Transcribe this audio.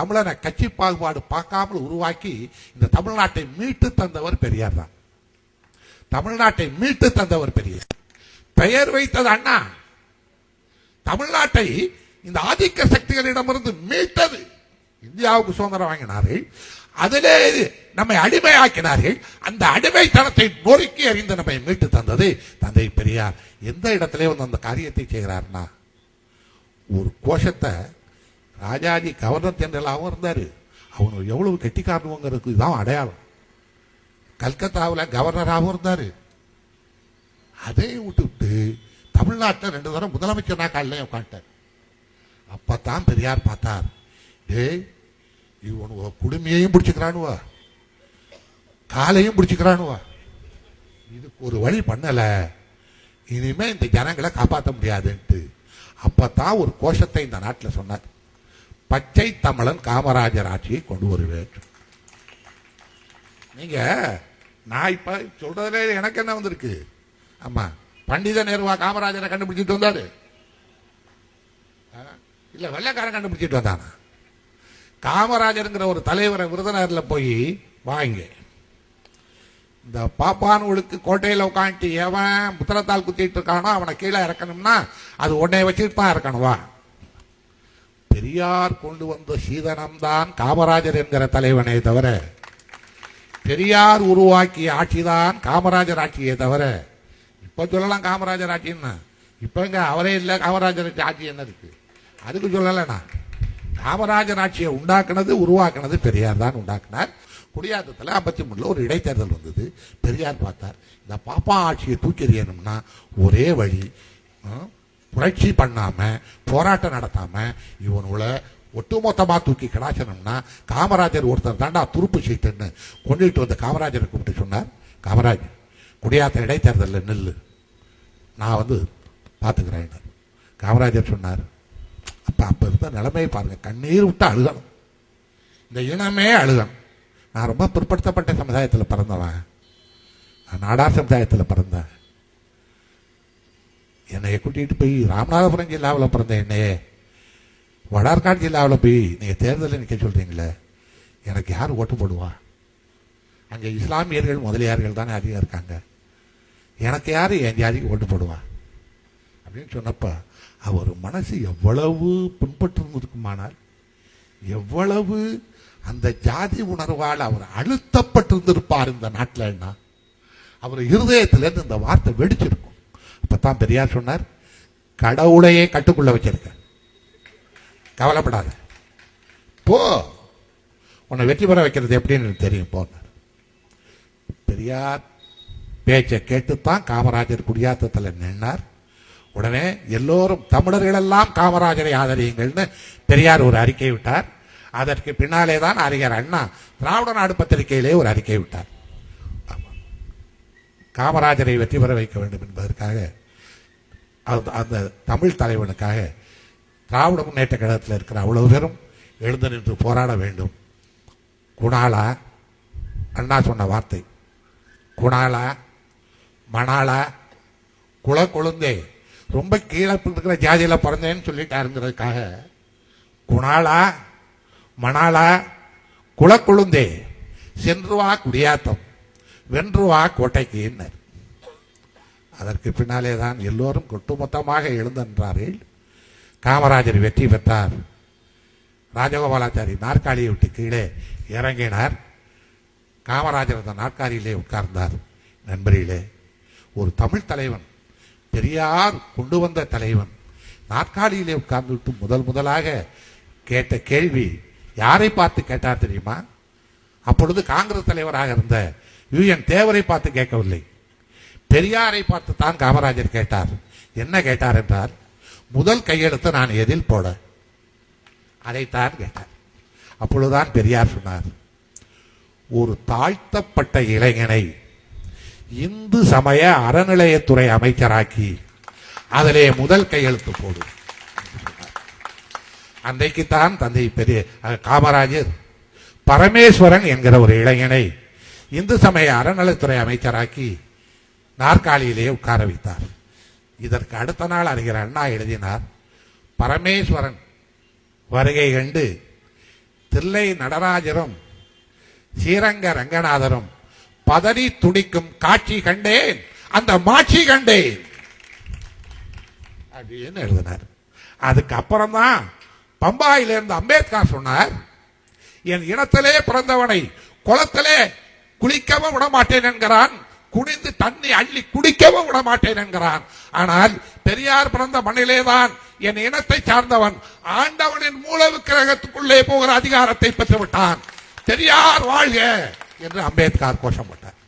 தமிழனை கட்சி பாகுபாடு பார்க்காமல் உருவாக்கி இந்த தமிழ்நாட்டை மீட்டு தந்தவர் பெரியார் தான். தமிழ்நாட்டை மீட்டு தந்தவர் பெரியார். பெயர் வைத்தது அண்ணா. தமிழ்நாட்டை இந்த ஆதிக்க சக்திகளிடமிருந்து மீட்டது. இந்தியாவுக்கு சுதந்திரம் வாங்கினார்கள். அதிலே நம்மை அடிமையாக்கினார்கள். அந்த அடிமைத்தனத்தை நொறுக்கி அறிந்து நம்மை மீட்டு தந்தது தந்தை பெரியார். எந்த இடத்திலே வந்து அந்த காரியத்தை செய்கிறார்னா? ஒரு கோஷத்தை ராஜாஜி கவர்னர் ஜெனரலாகவும் இருந்தார். அவங்க எவ்வளவு கெட்டிக்காரணுங்கிறதுக்கு இதுதான் அடையாளம். கல்கத்தாவில் கவர்னராகவும் இருந்தார். அதையும் விட்டுவிட்டு தமிழ்நாட்டில் ரெண்டு தடவை முதலமைச்சர் நான் காலையில உட்காந்துட்டார் அப்பதான் பெரியார் பார்த்தார். டேய் இவனு குடுமையையும் பிடிச்சிக்கிறானுவா? காலையும் பிடிச்சிக்கிறானுவா? இதுக்கு ஒரு வழி பண்ணலை. இனிமேல் இந்த ஜனங்களை காப்பாற்ற முடியாதுன்ட்டு. அப்போ தான் ஒரு கோஷத்தை இந்த நாட்டில் சொன்னார். பச்சை தமிழன் காமராஜர் ஆட்சியை கொண்டு வருவேன். நீங்க நான் இப்ப சொல்றதுல எனக்கு என்ன வந்திருக்கு? ஆமா பண்டித நேருவா காமராஜரை கண்டுபிடிச்சிட்டு வந்தாரு? ஆ? இல்ல வெள்ளைக்காரன் கண்டுபிடிச்சிட்டு வந்தானா? காமராஜருங்கிற ஒரு தலைவரை விருதுநகர்ல போய் வாங்க. இந்த பாப்பானுகளுக்கு கோட்டையில் உட்காந்துட்டு எவன் புத்திரத்தால் குத்திட்டு இருக்கானோ அவனை கீழே இறக்கணும்னா அது உடனே வச்சுட்டு தான் இறக்கணுவா பெரியார் கொண்டு வந்த சீதனம் தான் காமராஜர் என்கிற தலைவனே தவிர பெரியார் உருவாக்கிய ஆட்சிதான் காமராஜர் ஆட்சியே தவிர இப்ப சொல்லலாம் காமராஜர் ஆட்சின்னு இப்போ இங்க அவரே இல்லை காமராஜர் ஆட்சி என்ன இருக்கு? அதுக்கு சொல்லலைண்ணா. காமராஜர் ஆட்சியை உண்டாக்குனது உருவாக்குனது பெரியார் தான் உண்டாக்குனார். குடியாத்தத்தில் ஐம்பத்தி மூணில் ஒரு இடைத்தேர்தல் வந்தது. பெரியார் பார்த்தார் இந்த பாப்பா ஆட்சியை தூக்கி எறியணும்னா ஒரே வழி புரட்சி பண்ணாம போராட்டம் நடத்தாம இவனுல ஒட்டுமொத்தமா தூக்கி கிடாச்சணும்னா காமராஜர் ஒருத்தர் தாண்டா துருப்பு சீட்டுன்னு கொண்டுட்டு வந்து காமராஜரை கூப்பிட்டு சொன்னார். காமராஜர் குடியாத்த இடைத்தேர்தலில் நெல் நான் வந்து பார்த்துக்கிறேன் காமராஜர் சொன்னார் அப்போ அப்போ இருந்த நிலைமையை பாருங்க. கண்ணீர் விட்டு அழுகணும். இந்த இனமே அழுகணும். நான் ரொம்ப பிற்படுத்தப்பட்ட சமுதாயத்தில் பிறந்தவன். நாடார் சமுதாயத்தில் பிறந்தேன். என்னை கூட்டிகிட்டு போய் ராமநாதபுரம் ஜில்லாவில் பிறந்த என்னையே வடார்காடு ஜில்லாவில் போய் நீங்கள் தேர்தலில் நிற்க சொல்கிறீங்களே எனக்கு யார் ஓட்டு போடுவா? அங்கே இஸ்லாமியர்கள் முதலியார்கள் தானே அதிகம் இருக்காங்க. எனக்கு யார் என் ஜாதிக்கு ஓட்டு போடுவா? அப்படின்னு சொன்னப்போ அவர் மனசு எவ்வளவு பின்பற்றிருந்திருக்குமானால் எவ்வளவு அந்த ஜாதி உணர்வால் அவர் அழுத்தப்பட்டிருந்திருப்பார் இந்த நாட்டில் அவர் இருதயத்திலேருந்து இந்த வார்த்தை வெடிச்சிருக்கும். அப்பதான் பெரியார் சொன்னார் கடவுளையே கட்டுக்குள்ள வச்சிருக்க. கவலைப்படாத. போ. உன்னை வெற்றி பெற வைக்கிறது எப்படின்னு எனக்கு தெரியும் போனார் பெரியார் பேச்சை கேட்டுத்தான் காமராஜர் குடியாத்தத்தில் நின்றார் உடனே எல்லோரும் தமிழர்கள் எல்லாம் காமராஜரை ஆதரியுங்கள்னு பெரியார் ஒரு அறிக்கை விட்டார். அதற்கு பின்னாலே தான் அறிஞர் அண்ணா திராவிட நாடு பத்திரிகையிலே ஒரு அறிக்கை விட்டார். காமராஜரை வெற்றி பெற வைக்க வேண்டும் என்பதற்காக அந்த- அந்த தமிழ் தலைவனுக்காக திராவிட முன்னேற்ற கழகத்தில் இருக்கிற அவ்வளவு பேரும் எழுந்து நின்று போராட வேண்டும். குணாலா அண்ணா சொன்ன வார்த்தை. குணாலா மணாலா குல கொழுந்தே. ரொம்ப கீழே இருக்கிற ஜாதியில் பிறந்தேன்னு சொல்லிட்டாருங்கிறதுக்காக குணாலா மணாலா குல கொழுந்தே. சென்று வா குடியாத்தம். வென்று வா கோட்டைக்குன்னர் அதற்கு பின்னாலே தான் எல்லோரும் ஒட்டுமொத்தமாக எழுந்தன்றார்கள். காமராஜர் வெற்றி பெற்றார். ராஜகோபாலாச்சாரி நாற்காலியை விட்டு கீழே இறங்கினார். காமராஜர் அந்த நாற்காலியிலே உட்கார்ந்தார். நண்பர்களே ஒரு தமிழ் தலைவன் பெரியார் கொண்டு வந்த தலைவன் நாற்காலியிலே உட்கார்ந்து விட்டு முதல் முதலாக கேட்ட கேள்வி யாரை பார்த்து கேட்டார் தெரியுமா? அப்பொழுது காங்கிரஸ் தலைவராக இருந்த யூஎன் தேவரை பார்த்து கேட்கவில்லை. பெரியாரை பார்த்து தான் காமராஜர் கேட்டார். என்ன கேட்டார் என்றால் முதல் கையெழுத்து நான் எதில் போட? அதைத்தான் கேட்டார். அப்பொழுதுதான் பெரியார் சொன்னார் ஒரு தாழ்த்தப்பட்ட இளைஞனை இந்து சமய அறநிலையத்துறை அமைச்சராக்கி அதிலே முதல் கையெழுத்து போடு. அன்றைக்குத்தான் தந்தை பெரிய காமராஜர் பரமேஸ்வரன் என்கிற ஒரு இளைஞனை இந்து சமய அறநிலைத்துறை அமைச்சராக்கி நாற்காலியிலேயே உட்கார வைத்தார். இதற்கு அடுத்த நாள் அறிஞர் அண்ணா எழுதினார் பரமேஸ்வரன் வருகை கண்டு தில்லை நடராஜரும் ஸ்ரீரங்க ரங்கநாதரும் பதறி துடிக்கும் காட்சி கண்டேன் அந்த மாட்சி கண்டேன். அப்படின்னு எழுதினார். அதுக்கப்புறம் தான் பம்பாயில அம்பேத்கர் சொன்னார் என் இனத்திலே பிறந்தவனை குளத்திலே குளிக்கவும் விட மாட்டேன் என்கிறான். குடிந்து தண்ணி அள்ளி குடிக்கவும் விட மாட்டேன் என்கிறான். ஆனால் பெரியார் பிறந்த மண்ணிலேதான் என் இனத்தை சார்ந்தவன் ஆண்டவனின் மூல விக்கிரகத்துக்குள்ளே போகிற அதிகாரத்தை பெற்றுவிட்டான். பெரியார் வாழ்க என்று அம்பேத்கர் கோஷப்பட்டார்